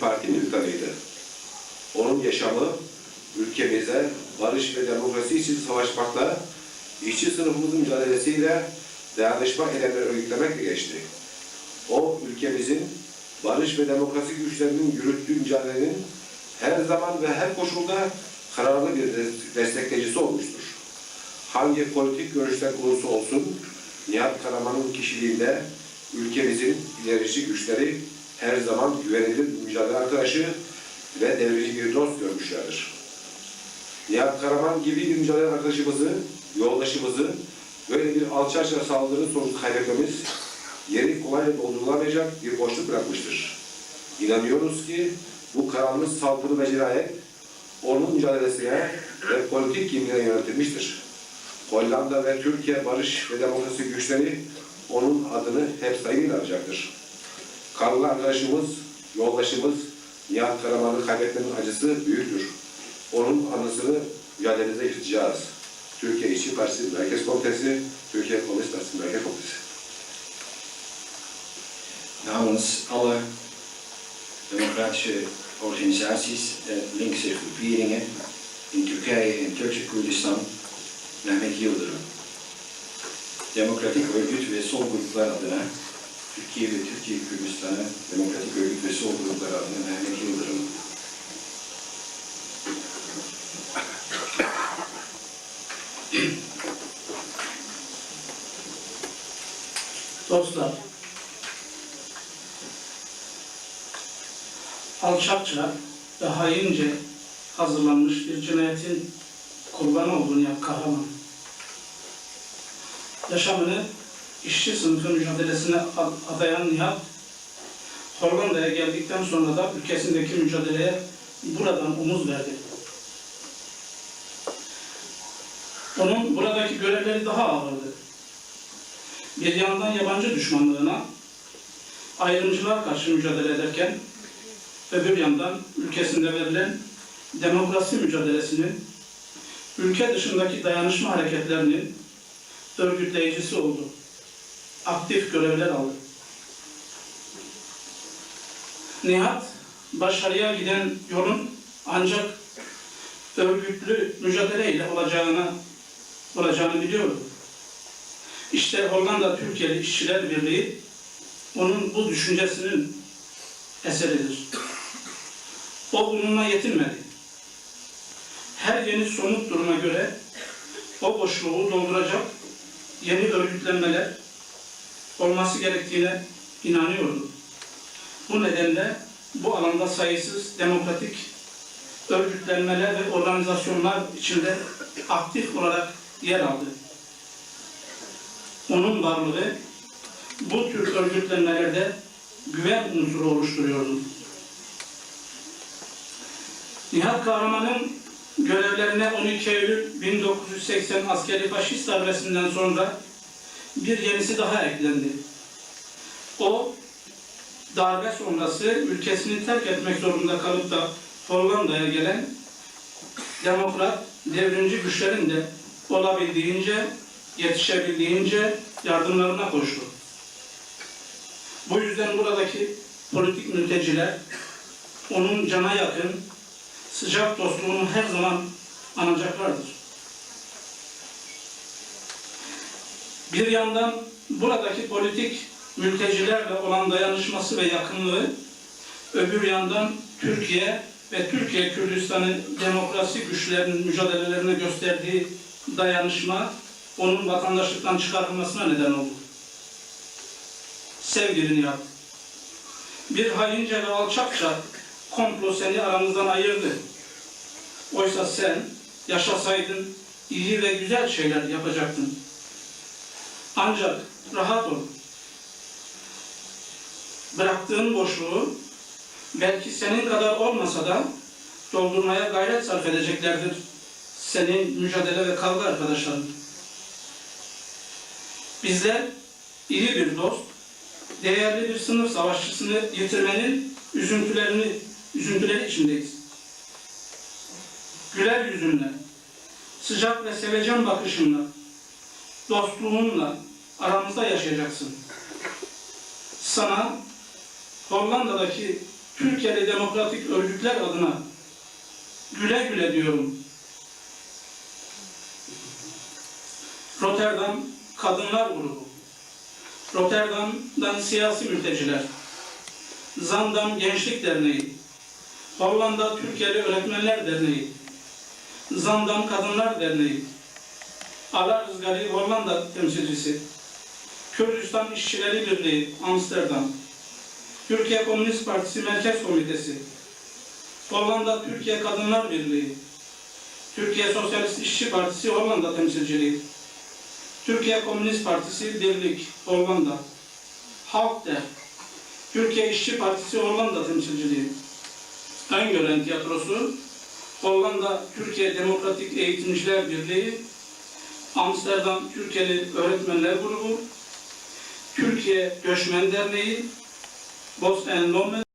parti militanıydı. Onun yaşamı ülkemize barış ve demokrasi için savaşmakla, işçi sınıfımızın mücadelesiyle dayanışma eylemleri örgütlemekle geçti. O ülkemizin barış ve demokrasi güçlerinin yürüttüğü mücadelenin her zaman ve her koşulda kararlı bir destekleyicisi olmuştur. Hangi politik görüşler olursa olsun Nihat Karaman'ın kişiliğinde ülkemizin ilerici güçleri her zaman güvenilir mücadele arkadaşı ve devrici bir dost görmüşlerdir. Nihat Karaman gibi bir mücadele arkadaşımızı, yoldaşımızı böyle bir alçakça saldırı sonucu kaybetmemiz yeri kolay doldurulamayacak bir boşluk bırakmıştır. İnanıyoruz ki bu kararımız saldırı ve cinayet onun mücadelesine ve politik kimliğine yöneltilmiştir. Hollanda ve Türkiye barış ve demokrasi güçleri onun adını hep saygıyla alacaktır. Kanlı arkadaşımız, yoldaşımız Nihat Karaman'ı kaybetmenin acısı büyüktür. Onun anısını mücadelemize yürüteceğiz. Türkiye İşçi Partisi Merkez Komitesi, Türkiye Komünist Partisi Merkez Komitesi. namens alle democratische organisaties en linkse groeperingen in Turkije en Turkse Koerdistan Mehmet Yıldırım. Demokratik Örgüt ve Sol Gruplar adına Türkiye ve Türkiye Kürdistan'ı Demokratik Örgüt ve Sol Gruplar adına Mehmet Yıldırım Dostlar, alçakça ve haince hazırlanmış bir cinayetin kurbanı olduğunu yap kahraman. Yaşamını işçi sınıfı mücadelesine ad- adayan Nihat, Hollanda'ya geldikten sonra da ülkesindeki mücadeleye buradan omuz verdi. Onun buradaki görevleri daha ağırdı bir yandan yabancı düşmanlığına, ayrımcılığa karşı mücadele ederken, öbür yandan ülkesinde verilen demokrasi mücadelesinin, ülke dışındaki dayanışma hareketlerinin örgütleyicisi oldu. Aktif görevler aldı. Nihat, başarıya giden yolun ancak örgütlü mücadeleyle olacağını olacağını biliyordu. İşte Hollanda Türkiye'li İşçiler Birliği onun bu düşüncesinin eseridir. O bununla yetinmedi. Her yeni somut duruma göre o boşluğu dolduracak yeni örgütlenmeler olması gerektiğine inanıyordu. Bu nedenle bu alanda sayısız demokratik örgütlenmeler ve organizasyonlar içinde aktif olarak yer aldı onun varlığı bu tür örgütlenmelerde güven unsuru oluşturuyordu. Nihat Kahraman'ın görevlerine 12 Eylül 1980 askeri faşist darbesinden sonra bir yenisi daha eklendi. O, darbe sonrası ülkesini terk etmek zorunda kalıp da Hollanda'ya gelen demokrat, devrimci güçlerin de olabildiğince yetişebildiğince yardımlarına koştu. Bu yüzden buradaki politik mülteciler onun cana yakın, sıcak dostluğunu her zaman anacaklardır. Bir yandan buradaki politik mültecilerle olan dayanışması ve yakınlığı, öbür yandan Türkiye ve Türkiye Kürdistan'ı demokrasi güçlerinin mücadelelerine gösterdiği dayanışma onun vatandaşlıktan çıkarılmasına neden oldu. Sevgili Nihat, bir haince ve alçakça komplo seni aramızdan ayırdı. Oysa sen yaşasaydın iyi ve güzel şeyler yapacaktın. Ancak rahat ol. Bıraktığın boşluğu belki senin kadar olmasa da doldurmaya gayret sarf edeceklerdir senin mücadele ve kavga arkadaşların. Bizler iyi bir dost, değerli bir sınıf savaşçısını yitirmenin üzüntülerini, üzüntüleri içindeyiz. Güler yüzünle, sıcak ve sevecen bakışınla, dostluğunla aramızda yaşayacaksın. Sana Hollanda'daki Türkiye'li demokratik örgütler adına güle güle diyorum. Rotterdam Kadınlar Grubu, Rotterdam'dan siyasi mülteciler, Zandam Gençlik Derneği, Hollanda Türkiye'li Öğretmenler Derneği, Zandam Kadınlar Derneği, Ala Rızgari Hollanda temsilcisi, Kürdistan İşçileri Birliği Amsterdam, Türkiye Komünist Partisi Merkez Komitesi, Hollanda Türkiye Kadınlar Birliği, Türkiye Sosyalist İşçi Partisi Hollanda temsilciliği, Türkiye Komünist Partisi Birlik Hollanda, Halk Der, Türkiye İşçi Partisi Hollanda temsilciliği, Öngören Tiyatrosu, Hollanda Türkiye Demokratik Eğitimciler Birliği, Amsterdam Türkiye'li Öğretmenler Grubu, Türkiye Göçmen Derneği, Boston Nomen